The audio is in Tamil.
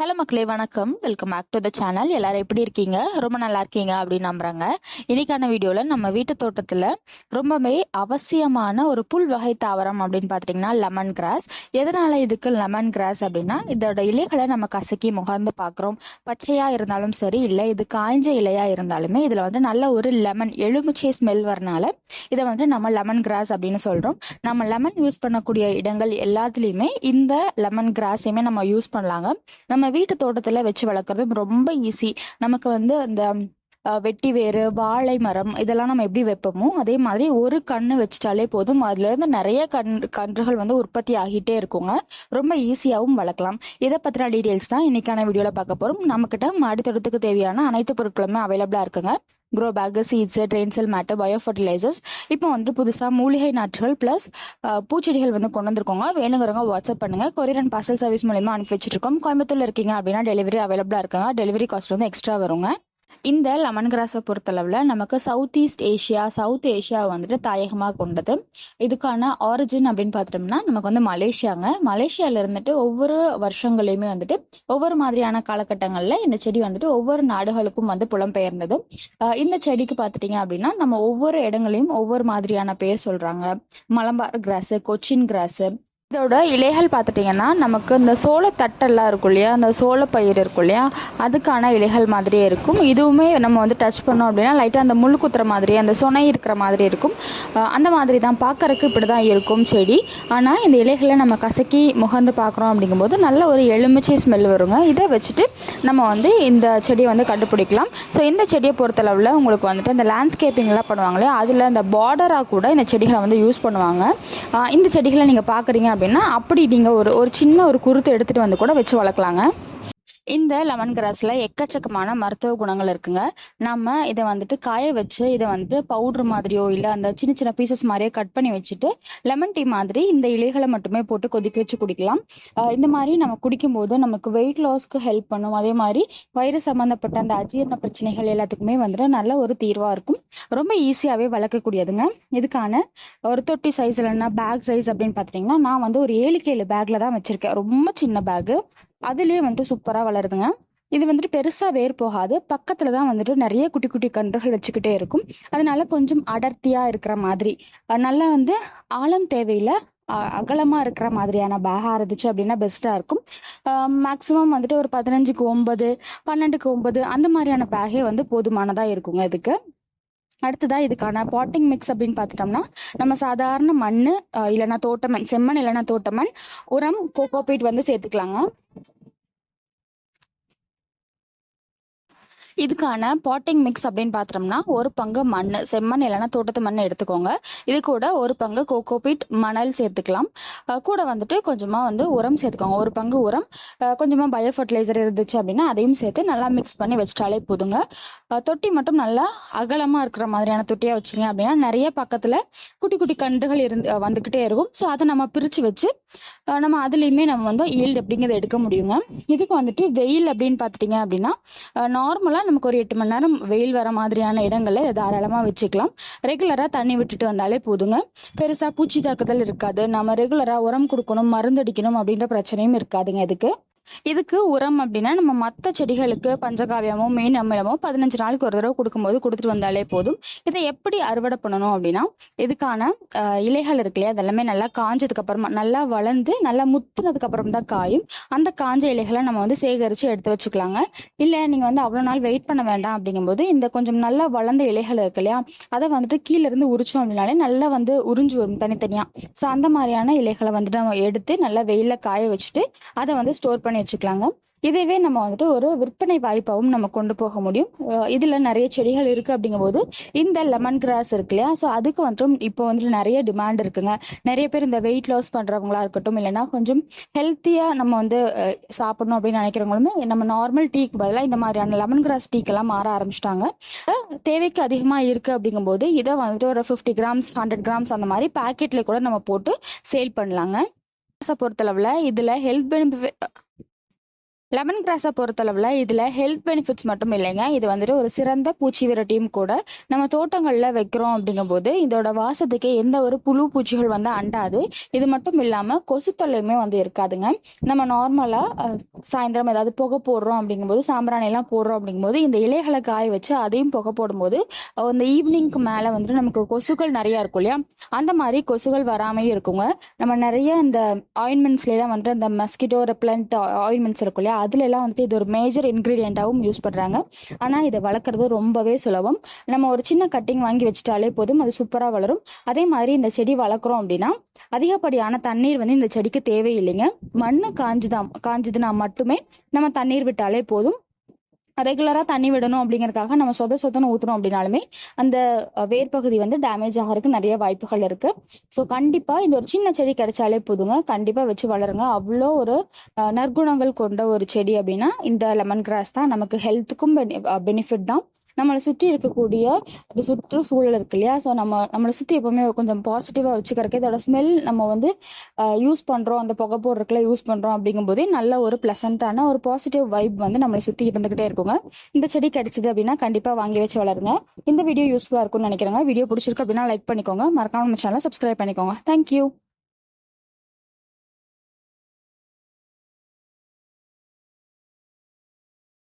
ஹலோ மக்களே வணக்கம். Welcome back to the channel எல்லாரும் எப்படி இருக்கீங்க? ரொம்ப நல்லா இருக்கீங்க அப்படின்னு நம்புறாங்க. இன்னைக்கான வீடியோவில் நம்ம வீட்டு தோட்டத்தில் ரொம்பவே அவசியமான ஒரு புல் வகை தாவரம் அப்படின்னு பார்த்தீங்கன்னா லெமன் கிராஸ் எதனால் இதுக்கு லெமன் கிராஸ் அப்படின்னா இதோட இலைகளை நம்ம கசக்கி முகர்ந்து பார்க்குறோம் பச்சையாக இருந்தாலும் சரி இல்லை இது காய்ஞ்ச இலையாக இருந்தாலுமே இதில் வந்து நல்ல ஒரு லெமன் எலுமிச்சை ஸ்மெல் வரனால இதை வந்து நம்ம லெமன் கிராஸ் அப்படின்னு சொல்கிறோம் நம்ம லெமன் யூஸ் பண்ணக்கூடிய இடங்கள் எல்லாத்துலேயுமே இந்த லெமன் கிராஸையுமே நம்ம யூஸ் பண்ணலாங்க. நம்ம வீட்டு தோட்டத்தில் வச்சு வளர்க்குறது ரொம்ப ஈஸி நமக்கு வந்து அந்த வெட்டி வேறு வாழை மரம் இதெல்லாம் நம்ம எப்படி வைப்போமோ அதே மாதிரி ஒரு கன்று வச்சிட்டாலே போதும். அதுலேருந்து நிறைய கன் கன்றுகள் வந்து உற்பத்தி ஆகிட்டே இருக்குங்க. ரொம்ப ஈஸியாகவும் வளர்க்கலாம். இதை பற்றின டீட்டெயில்ஸ் தான் இன்னைக்கான வீடியோவில் பார்க்க போகிறோம் நம்மக்கிட்ட மாடி தோட்டத்துக்கு தேவையான அனைத்து பொருட்களுமே அவைலபிளாக இருக்குங்க. Grow bag seeds drain cell mat bio fertilisers இப்போ வந்து புதுசாக மூலிகை நாற்றுகள் ப்ளஸ் பூச்செடிகள் வந்து கொண்டு வந்திருக்கோங்க. வேணுங்கிறவங்க வாட்ஸ்அப் பண்ணுங்க. கொரியர் அண்ட் பார்சல் சர்வீஸ் மூலியமாக அனுப்பி வச்சிருக்கோம் கோயம்புத்தூர்ல இருக்கீங்க அப்படின்னா டெலிவரி அவைலபிளாக இருக்குங்க. டெலிவரி காஸ்ட் வந்து எக்ஸ்ட்ரா வருங்க. இந்த லெமன் கிராஸை பொறுத்தளவில் நமக்கு south east Asia south Asia வந்துட்டு தாயகமாக கொண்டது. இதுக்கான ஆரிஜின் அப்படின்னு பார்த்துட்டோம்னா நமக்கு வந்து மலேசியாங்க. மலேசியாவில் இருந்துட்டு ஒவ்வொரு வருஷங்களையுமே வந்துட்டு ஒவ்வொரு மாதிரியான காலகட்டங்களில் இந்த செடி வந்துட்டு ஒவ்வொரு நாடுகளுக்கும் வந்து புலம்பெயர்ந்தது. ஆஹ் இந்த செடிக்கு பார்த்துட்டிங்க அப்படின்னா நம்ம ஒவ்வொரு இடங்களையும் ஒவ்வொரு மாதிரியான பேர் சொல்கிறாங்க மலம்பார் கிராஸு கொச்சின் கிராஸு இதோட இலைகள் பார்த்துட்டிங்கன்னா நமக்கு இந்த சோளத்தட்டெல்லாம் இருக்கும் இல்லையா? அந்த சோளப்பயிர் இருக்கும் இல்லையா? அதுக்கான இலைகள் மாதிரியே இருக்கும். இதுவுமே நம்ம வந்து டச் பண்ணோம் அப்படின்னா லைட்டாக அந்த முள் குத்துற மாதிரி அந்த சொனை இருக்கிற மாதிரி இருக்கும். அந்த மாதிரி தான் பார்க்கறக்கு இப்படி தான் இருக்கும் செடி. ஆனால் இந்த இலைகளை நம்ம கசக்கி முகந்து பார்க்குறோம் அப்படிங்கும்போது நல்ல ஒரு எலுமிச்சை ஸ்மெல் வருங்க. இதை வச்சுட்டு நம்ம வந்து இந்த செடியை வந்து கண்டுபிடிக்கலாம். ஸோ இந்த செடியை பொறுத்தளவில் உங்களுக்கு வந்துட்டு இந்த லேண்ட்ஸ்கேப்பிங்லாம் பண்ணுவாங்களே அதில் இந்த பார்டராக கூட இந்த செடிகளை வந்து யூஸ் பண்ணுவாங்க. இந்த செடிகளை நீங்கள் பார்க்குறீங்க அப்படின்னா அப்படி நீங்கள் ஒரு ஒரு சின்ன ஒரு குருத்து எடுத்துகிட்டு வந்து கூட வச்சு வளர்க்கலாங்க. இந்த லெமன் கிராஸில் எக்கச்சக்கமான மருத்துவ குணங்கள் இருக்குங்க. நம்ம இதை வந்துட்டு காய வச்சு இதை வந்துட்டு பவுட்ரு மாதிரியோ இல்லை அந்த சின்ன சின்ன பீசஸ் மாதிரியோ கட் பண்ணி வச்சுட்டு லெமன் டீ மாதிரி இந்த இலைகளை மட்டுமே போட்டு கொதிக்க வச்சு குடிக்கலாம். இந்த மாதிரி நம்ம குடிக்கும்போது நமக்கு வெயிட் லாஸ்க்கு ஹெல்ப் பண்ணும். அதே மாதிரி வயிறு சம்மந்தப்பட்ட அந்த அஜீரண பிரச்சனைகள் எல்லாத்துக்குமே வந்துட்டு நல்ல ஒரு தீர்வாக இருக்கும். ரொம்ப ஈஸியாகவே வளர்க்கக்கூடியதுங்க. இதுக்கான ஒரு தொட்டி சைஸ் இல்லைன்னா பேக் சைஸ் அப்படின்னு பார்த்துட்டிங்கன்னா நான் வந்து ஒரு ஏழு கேழு பேக்கில் தான் வச்சுருக்கேன். ரொம்ப சின்ன பேக்கு அதுலேயே வந்துட்டு சூப்பராக வளருதுங்க. இது வந்துட்டு பெருசாக வேர் போகாது. பக்கத்தில் தான் வந்துட்டு நிறைய குட்டி குட்டி கன்றுகள் வச்சுக்கிட்டே இருக்கும். அதனால கொஞ்சம் அடர்த்தியாக இருக்கிற மாதிரி. நல்லா வந்து ஆழம் தேவையில்லை. அகலமாக இருக்கிற மாதிரியான பேகாக இருந்துச்சு அப்படின்னா பெஸ்ட்டாக இருக்கும். மேக்ஸிமம் வந்துட்டு ஒரு பதினஞ்சுக்கு ஒன்பது பன்னெண்டுக்கு ஒன்பது அந்த மாதிரியான பேகே வந்து போதுமானதாக இருக்குங்க இதுக்கு. அடுத்ததா இதுக்கான பாட்டிங் மிக்ஸ் அப்படின்னு பார்த்துட்டோம்னா நம்ம சாதாரண மண் இல்லைன்னா தோட்டமண் செம்மண் இல்லைன்னா தோட்டமண் உரம் கோகோபீட் வந்து சேர்த்துக்கலாங்க. இதுக்கான பாட்டிங் மிக்ஸ் அப்படின்னு பார்த்தோம்னா ஒரு பங்கு மண் செம்மண் இல்லைன்னா தோட்டத்து மண் எடுத்துக்கோங்க. இது கூட ஒரு பங்கு கோகோபிட் மணல் சேர்த்துக்கலாம். கூட வந்துட்டு கொஞ்சமாக வந்து உரம் சேர்த்துக்கோங்க. ஒரு பங்கு உரம். கொஞ்சமாக பயோ ஃபர்டிலைசர் இருந்துச்சு அப்படின்னா அதையும் சேர்த்து நல்லா மிக்ஸ் பண்ணி வச்சிட்டாலே போதுங்க. தொட்டி மட்டும் நல்லா அகலமாக இருக்கிற மாதிரியான தொட்டியாக வச்சுங்க அப்படின்னா நிறைய பக்கத்தில் குட்டி குட்டி கண்டுகள் இருந்து வந்துக்கிட்டே இருக்கும். ஸோ அதை நம்ம பிரித்து வச்சு நம்ம அதுலேயுமே நம்ம வந்து ஈல்டு அப்படிங்கிறத எடுக்க முடியுங்க. இதுக்கு வந்துட்டு வெயில் அப்படின்னு பார்த்துட்டிங்க அப்படின்னா நார்மலாக நமக்கு ஒரு எட்டு மணி நேரம் வெயில் வர மாதிரியான இடங்களை தாராளமாக வச்சுக்கலாம். ரெகுலராக தண்ணி விட்டுட்டு வந்தாலே போதுங்க. பெருசாக பூச்சி தாக்குதல் இருக்காது. நம்ம ரெகுலராக உரம் கொடுக்கணும் மருந்து அடிக்கணும் அப்படின்ற பிரச்சனையும் இருக்காதுங்க இதுக்கு. இதுக்கு உரம் அப்படின்னா நம்ம மற்ற செடிகளுக்கு பஞ்சகாவியமோ மீன் அமிலமோ பதினஞ்சு நாளுக்கு ஒரு தடவை கொடுக்கும்போது கொடுத்துட்டு வந்தாலே போதும். இதை எப்படி அறுவடை பண்ணணும் அப்படின்னா இதுக்கான இலைகள் இருக்கு இல்லையா அதெல்லாமே நல்லா காஞ்சதுக்கு அப்புறமா நல்லா வளர்ந்து நல்லா முத்துனதுக்கு அப்புறம் தான் காயும். அந்த காஞ்ச இலைகளை நம்ம வந்து சேகரித்து எடுத்து வச்சுக்கலாங்க. இல்லை நீங்கள் வந்து அவ்வளோ நாள் வெயிட் பண்ண வேண்டாம் அப்படிங்கும்போது இந்த கொஞ்சம் நல்லா வளர்ந்த இலைகள் இருக்கு இல்லையா அதை வந்துட்டு கீழே இருந்து உரிச்சோம் அப்படின்னாலே நல்லா வந்து உறிஞ்சு வரும் தனித்தனியாக ஸோ அந்த மாதிரியான இலைகளை வந்துட்டு நம்ம எடுத்து நல்லா வெயிலில் காய வச்சுட்டு அதை வந்து ஸ்டோர் பண்ணி வச்சுக்கலாங்க. இதுவே நம்ம வந்துட்டு ஒரு விற்பனை வாய்ப்பாகவும் நம்ம கொண்டு போக முடியும். இதில் இதுல நிறைய செடிகள் இருக்கு அப்படிங்கும்போது இந்த லெமன் கிராஸ் இருக்கு இல்லையா? ஸோ அதுக்கு வந்துட்டு இப்போ வந்துட்டு நிறைய டிமாண்ட் இருக்குங்க. நிறைய பேர் இந்த வெயிட் லாஸ் பண்றவங்களா இருக்கட்டும் இல்லைன்னா கொஞ்சம் ஹெல்த்தியா நம்ம வந்து சாப்பிடணும் அப்படின்னு நினைக்கிறவங்களுமே நம்ம நார்மல் டீக்கு பதிலாக இந்த மாதிரியான லெமன் கிராஸ் டீக்கெல்லாம் மாற ஆரம்பிச்சிட்டாங்க. தேவைக்கு அதிகமாக இருக்குது அப்படிங்கும்போது இதை வந்துட்டு ஒரு ஃபிஃப்டி கிராம்ஸ் ஹண்ட்ரட் கிராம்ஸ் அந்த மாதிரி பேக்கெட்டில் கூட நம்ம போட்டு சேல் பண்ணலாங்க. பொறுத்தளவில் இதில் ஹெல்த் பெனிஃபிட் லெமன் கிராஸை பொறுத்தளவில் இதில் ஹெல்த் பெனிஃபிட்ஸ் மட்டும் இல்லைங்க. இது வந்துட்டு ஒரு சிறந்த பூச்சி விரட்டியும் கூட நம்ம தோட்டங்களில் வைக்கிறோம் அப்படிங்கும்போது இதோட வாசத்துக்கு எந்த ஒரு புழு பூச்சிகள் வந்து அண்டாது. இது மட்டும் இல்லாமல் கொசு தொல்லையுமே வந்து இருக்காதுங்க. நம்ம நார்மலாக சாயந்தரம் ஏதாவது புகை போடுறோம் அப்படிங்கும்போது சாம்பிராணியெல்லாம் போடுறோம் அப்படிங்கும்போது இந்த இலைகளை காய வச்சு அதையும் புகை போடும்போது அந்த ஈவினிங்க்கு மேலே வந்துட்டு நமக்கு கொசுக்கள் நிறையா இருக்கும் இல்லையா? அந்த மாதிரி கொசுகள் வராமையும் இருக்குங்க. நம்ம நிறைய இந்த ஆயின்மெண்ட்ஸ்லாம் வந்துட்டு இந்த மஸ்கிட்டோ ரெப்லண்ட் ஆயின்மெண்ட்ஸ் இருக்கும் இல்லையா? அதுலலாம் வந்துட்டு இது ஒரு மேஜர் இன்க்ரீடியண்ட்டாகவும் யூஸ் பண்ணுறாங்க ஆனால் இதை வளர்க்குறது ரொம்பவே சுலபம். நம்ம ஒரு சின்ன கட்டிங் வாங்கி வச்சுட்டாலே போதும் அது சூப்பராக வளரும். அதே மாதிரி இந்த செடி வளர்க்குறோம் அப்படின்னா அதிகப்படியான தண்ணீர் வந்து இந்த செடிக்கு தேவையில்லைங்க. மண் காஞ்சுதான் காஞ்சுதுன்னா மட்டுமே நம்ம தண்ணீர் விட்டாலே போதும். ரெகுலராக தண்ணி விடணும் அப்படிங்கிறதுக்காக நம்ம சொத சொதன்னு ஊற்றுனோம் அப்படின்னாலுமே அந்த வேர்பகுதி வந்து டேமேஜ் ஆகிறதுக்கு நிறைய வாய்ப்புகள் இருக்கு. ஸோ கண்டிப்பாக இந்த ஒரு சின்ன செடி கிடைச்சாலே போதுங்க. கண்டிப்பாக வச்சு வளருங்க. அவ்வளோ ஒரு நற்குணங்கள் கொண்ட ஒரு செடி அப்படின்னா இந்த லெமன் கிராஸ் தான். நமக்கு ஹெல்த்துக்கும் பெனிஃபிட் தான். நம்மளை சுற்றி இருக்கக்கூடிய அந்த சுற்றுச்சூழல் இருக்கு இல்லையா? ஸோ நம்ம நம்மளை சுற்றி எப்பவுமே கொஞ்சம் பாசிட்டிவாக வச்சுக்கிறக்கு இதோட ஸ்மெல் நம்ம வந்து யூஸ் பண்ணுறோம் அந்த புகை போடுறதுக்குள்ள யூஸ் பண்ணுறோம் அப்படிங்கும்போதே நல்ல ஒரு ப்ளசண்ட்டான ஒரு பாசிட்டிவ் வைப் வந்து நம்மளை சுற்றி இருந்துகிட்டே இருக்குங்க. இந்த செடி கிடைச்சிது அப்படின்னா கண்டிப்பாக வாங்கி வச்சு வளருங்க. இந்த வீடியோ யூஸ்ஃபுல்லாக இருக்கும்னு நினைக்கிறேங்க. வீடியோ பிடிச்சிருக்கு அப்படின்னா லைக் பண்ணிக்கோங்க. மறக்காம நம்ம சேனலை சப்ஸ்கிரைப் பண்ணிக்கோங்க. தேங்க்யூ